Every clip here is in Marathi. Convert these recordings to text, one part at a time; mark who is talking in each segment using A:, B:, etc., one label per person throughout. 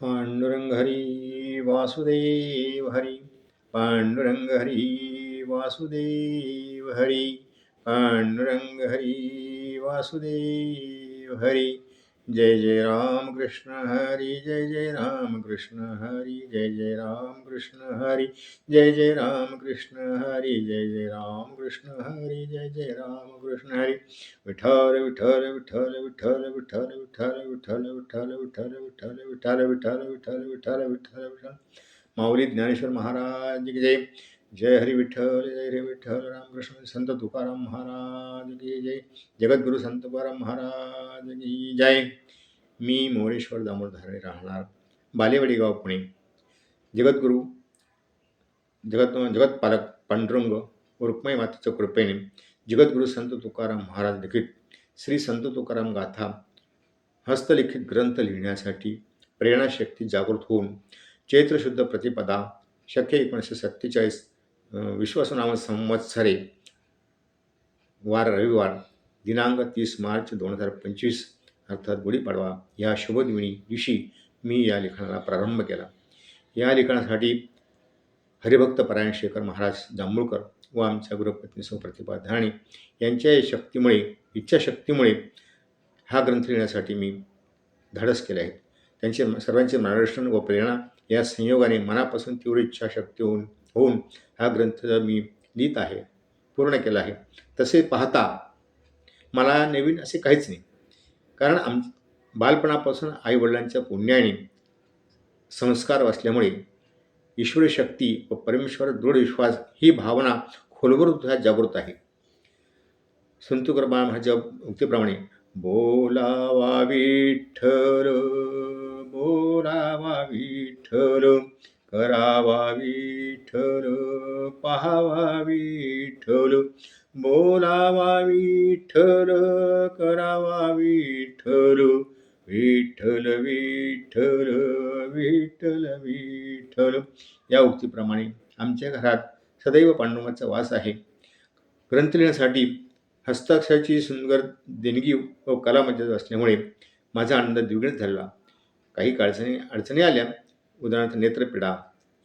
A: पांडुरंग हरी वासुदेव हरी पांडुरंग हरी वासुदेव हरी पांडुरंग हरी वासुदेव हरी। जय जय राम कृष्ण हरी जय जय राम कृष्ण हरी जय जय राम कृष्ण हरी जय जय राम कृष्ण हरी जय जय राम कृष्ण हरी जय जय राम कृष्ण हरी विठ्ठल विठ्ठल विठ्ठल विठ्ठल विठ्ठल विठ्ठल विठ्ठल विठ्ठल विठ्ठल विठ्ठल विठ्ठल विठ्ठल विठ्ठल विठ्ठल विठ्ठल विठ्ठल माऊली ज्ञानेश्वर महाराज की जय जय हरी विठ्ठल जय हरी विठ्ठल रामकृष्ण संत तुकाराम महाराज की जय. जगद्गुरु संत तुकाराम महाराज की जय. मी मोरेश्वर दामोदरे राहणार बालेवाडी गाव पुणे. जगद्गुरु जगत जगतपालक पांडुरंग रुक्मय मातेच्या कृपेने जगद्गुरु संत तुकाराम महाराज लिखित श्री संत तुकाराम गाथा हस्तलिखित ग्रंथ लिहिण्यासाठी प्रेरणाशक्ती जागृत होऊन चैत्रशुद्ध प्रतिपदा शक्य एकोणीसशे सत्तेचाळीस विश्वासनाम संवत्सरे वार रविवार दिनांक तीस मार्च दोन हजार पंचवीस अर्थात गुढीपाडवा या शुभदिनी दिवशी मी या लिखाणाला प्रारंभ केला. या लिखाणासाठी हरिभक्त परायण शेखर महाराज जांभूळकर व आमच्या गुरुपत्नी सुप्रतिभा धाणे यांच्या शक्तीमुळे इच्छाशक्तीमुळे हा ग्रंथ लिहिण्यासाठी मी धाडस केले आहे त्यांचे सर्वांचे मार्गदर्शन व प्रेरणा या संयोगाने मनापासून तीव्र इच्छाशक्ती होऊन होऊन हा ग्रंथ मी लिहित आहे पूर्ण केला आहे. तसे पाहता मला नवीन असे काहीच नाही. कारण आम बालपणापासून आईवडिलांच्या पुण्याने संस्कार असल्यामुळे ईश्वरी शक्ती व परमेश्वर दृढ विश्वास ही भावना खोलवर सुद्धा जागृत आहे. संत माझ्या उक्तीप्रमाणे बोलावा विठ्ठल बोलावा विठ्ठल. करावा विठ्ठल पहावा विठ्ठल बोलावा विठ्ठल करावा विठ्ठल विठ्ठल विठ्ठल विठ्ठल विठ्ठल. या उक्तीप्रमाणे आमच्या घरात सदैव पांडुरंगाचा वास आहे. ग्रंथ लिहिण्यासाठी हस्ताक्षराची सुंदर देणगी व कलामध्य असल्यामुळे माझा आनंद द्विगुणित झाला. काही अडचणी अडचणी आल्या उदाहरणार्थ नेत्रपिडा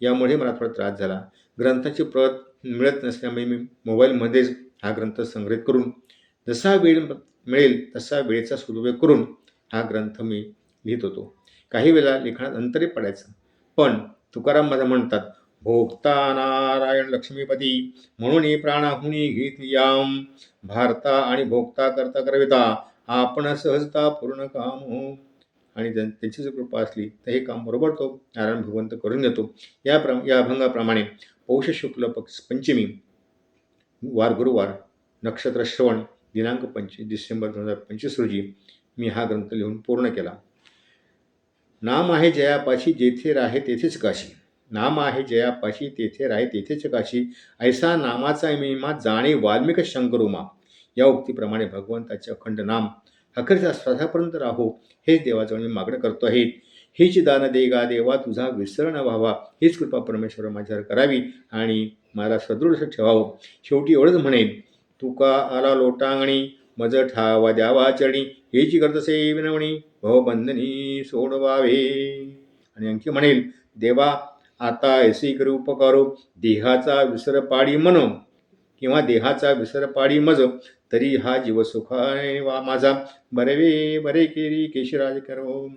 A: यामुळे मला थोडा त्रास झाला. ग्रंथाची प्रत मिळत नसल्यामुळे मी मोबाईलमध्येच हा ग्रंथ संग्रहित करून जसा वेळ मिळेल तसा वेळेचा सदुपयोग करून हा ग्रंथ मी लिहित होतो. काही वेळा लिखाणात अंतरही पडायचं पण तुकाराम माझा म्हणतात भोगता नारायण लक्ष्मीपती म्हणून प्राणाहुनी घेत याम भारता आणि भोगता करता करविता आपण सहजता पूर्ण काम हो. आणि त्यांची जर कृपा असली तर हे काम बरोबर तो नारायण भगवंत करून देतो या प्र या अभंगाप्रमाणे पौष शुक्ल पक्ष पंचमी वार गुरुवार नक्षत्र श्रवण दिनांक पंचवीस डिसेंबर दोन हजार पंचवीस रोजी मी हा ग्रंथ लिहून पूर्ण केला. नाम आहे जयापाशी जेथे राहे तेथेच काशी. नाम आहे जयापाशी तेथे राहे तेथेच काशी. ऐसा नामाचा महिमा जाणे वाल्मिक शंकरुमा. या उक्तीप्रमाणे भगवंताचे अखंड नाम अखेरच्या स्वतःपर्यंत राहो. हेच देवाजवळ मी मागणं करतो आहे. हीच दान दे गा देवा तुझा विसर न व्हावा. हीच कृपा परमेश्वर माझ्यावर करावी आणि मला सदृढ ठेवावं. शेवटी एवढंच म्हणेन तुका आला लोटांगणी? मज ठावा द्यावा चरणी. हेची करतसे विनवणी हो बंधनी सोडवावे. आणि आणखी म्हणेल देवा आता ऐसी करू उपकारो. देहाचा विसर पाडी म्हण किंवा देहाचा विसर पाडी मज. तरी हा जीवसुखाने वा माझा. बरेवे बरे केरी केशिराज करो.